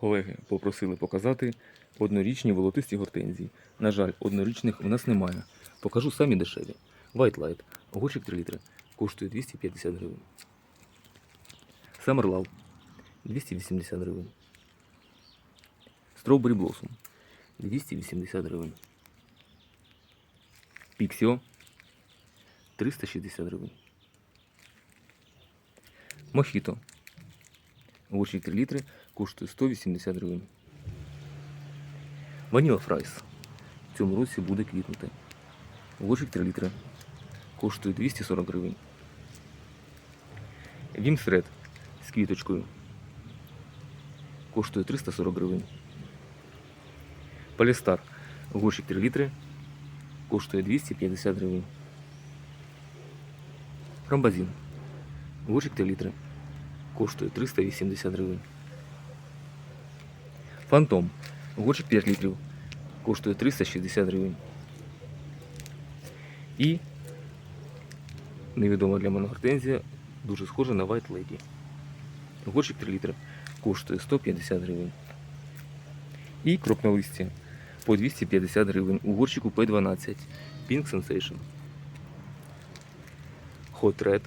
Колеги попросили показати однорічні волотисті гортензії. На жаль, однорічних у нас немає. Покажу самі дешеві. White Light, огурчик 3 літри, коштує 250 гривень. Summer Love 280 гривень. Strawberry Blossom 280 гривень. Pixio 360 гривень. Мохіто. Огурчик 3 літри коштує 180 гривень. Ваніла Фрайс. В цьому році буде квітнути. Огурчик 3 літри. Коштує 240 гривень. Вімсред з квіточкою. Коштує 340 гривень. Полістар. Огурчик 3 літри. Коштує 250 гривень. Ромбазін. Огурчик 3 літри. Коштує 380 гривень. Фантом. Огурчик 5 літрів. Коштує 360 гривень. І невідома для мене гортензія, дуже схожа на White Lady. Огурчик 3 літри. Коштує 150 гривень. І крупнолистя по 250 гривень. У горщику P12. Pink Sensation. Hot Red.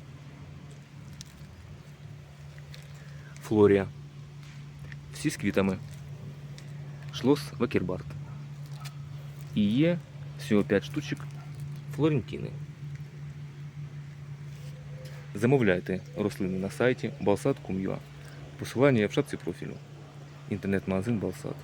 Флорія. Всі з квітами. Шлос Вакербарт. І є всього 5 штучок Флорентіни. Замовляйте рослини на сайті balsat.com.ua. Посилання є в шапці профілю. Інтернет-магазин Балсат.